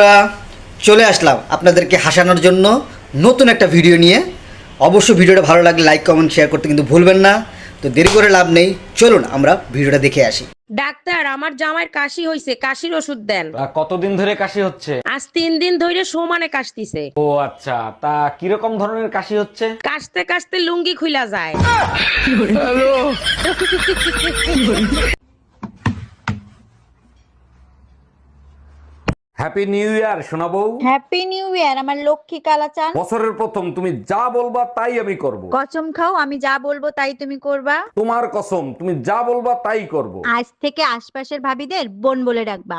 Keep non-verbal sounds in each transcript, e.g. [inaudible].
আমরা চলে আসলাম আপনাদেরকে হাসানোর জন্য নতুন একটা ভিডিও নিয়ে। অবশ্যই ভিডিওটা ভালো লাগলে লাইক কমেন্ট শেয়ার করতে কিন্তু ভুলবেন না। তো দেরি করে লাভ নেই চলুন আমরা ভিডিওটা দেখে আসি। ডাক্তার আমার জামাইয়ের কাশি হইছে কাশির ওষুধ দেন। কতদিন ধরে কাশি হচ্ছে? আজ তিন দিন ধরে সমানে কাশতিছে। ও আচ্ছা তা কীরকম ধরনের কাশি হচ্ছে? কাশতে কাশতে লুঙ্গি খুইলা যায়। [laughs] [laughs] হ্যাপি নিউ ইয়ার শোনাবো। হ্যাপি নিউ ইয়ার আমার লক্ষ্মী কালাচান বছরের প্রথম তুমি যা বলবা তাই আমি করব। কসম খাও আমি যা বলব তাই তুমি করবা। তোমার কসম তুমি যা বলবা তাই করব। আজ থেকে আশপাশের ভাবিদের বোন বলে ডাকবা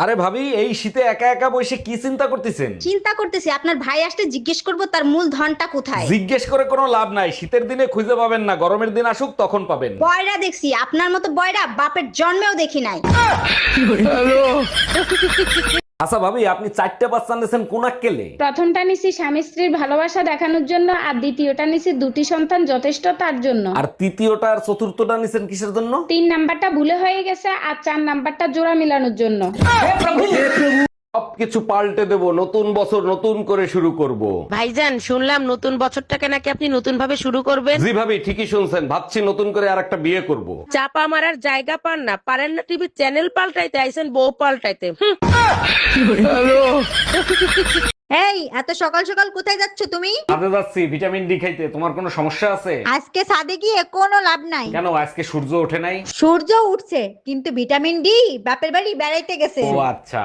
আরে ভাবি এই শীতে একা একা বসে কি চিন্তা করতেছেন? চিন্তা করতেছি আপনার ভাই আসতে জিজ্ঞেস করব তার মূল ধনটা কোথায়? জিজ্ঞেস করে কোনো লাভ নাই শীতের দিনে খুঁজে পাবেন না গরমের দিন আসুক তখন পাবেন। বয়রা দেখছি আপনার মতো বয়রা বাপের জন্মেও দেখি নাই। [laughs] আচ্ছা ভাবি আপনি চারটা বাচ্চা নিয়েছেন কোন কেলে? প্রথমটা নিছি স্বামী স্ত্রীর ভালোবাসা দেখানোর জন্য আর দ্বিতীয়টা নিছি দুটি সন্তান যথেষ্ট তার জন্য। আর তৃতীয়টা আর চতুর্থটা নিছেন কিসের জন্য? তিন নাম্বারটা ভুলে হয়ে গেছে আর চার নাম্বারটা জোড়া মেলানোর জন্য। সবকিছু পাল্টে দেব নতুন বছর নতুন করে শুরু করব। ভাইজান শুনলাম নতুন বছরটাকে নাকি আপনি নতুন ভাবে শুরু করবেন। জি ভাবি ঠিকই শুনছেন। ভাবছি নতুন করে আর একটা বিয়ে করব। চাপা মারার জায়গা পান না। পারেন না টিভির চ্যানেল পাল্টাইতে আইসেন বউ পাল্টাইতে। এই এত সকাল সকাল কোথায় যাচ্ছ তুমি? কাজে যাচ্ছি ভিটামিন ডি খাইতে। তোমার কোনো সমস্যা আছে? আজকে সাদে গিয়ে কোনো লাভ নাই। কেন আজকে সূর্য ওঠে নাই? সূর্য উঠছে কিন্তু ভিটামিন ডি বাপের বাড়ি বেড়াইতে গেছে। ও আচ্ছা।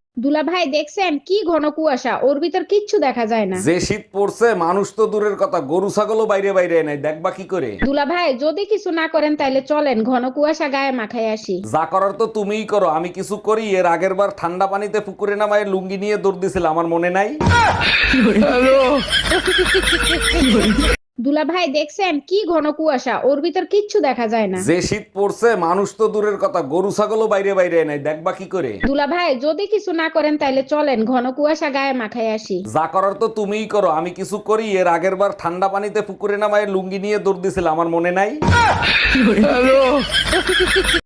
দুলা ভাই দেখছেন? কি ঘন কুয়াশা ওর ভিতর কিচ্ছু দেখা যায় না। যে শীত পড়ছে মানুষ তো দূরের কথা গরু ছাগলও বাইরে বাইরে নাই দেখবা কি করে। দুলা ভাই যদি কিছু না করেন তাইলে চলেন ঘন কুয়াশা গায়ে মাখায় আসি। যা করার তো তুমিই করো আমি কিছু করি এর আগের বার ঠান্ডা পানিতে পুকুরে নামায় লুঙ্গি নিয়ে দৌড় দিছিল আমার মনে নাই? দুলা ভাই দেখছেন? কি ঘন কুয়াশা ওর ভিতর কিচ্ছু দেখা যায় না। যে শীত পড়ছে মানুষ তো দূরের কথা গরু ছাগলও বাইরে বাইরে নাই দেখবা কি করে। দুলা ভাই যদি কিছু না করেন তাইলে চলেন ঘন কুয়াশা গায়ে মাখায় আসি। যা করার তো তুমিই করো আমি কিছু করি এর আগের বার ঠান্ডা পানিতে পুকুরে নামায় লুঙ্গি নিয়ে দৌড় দিছিল আমার মনে নাই?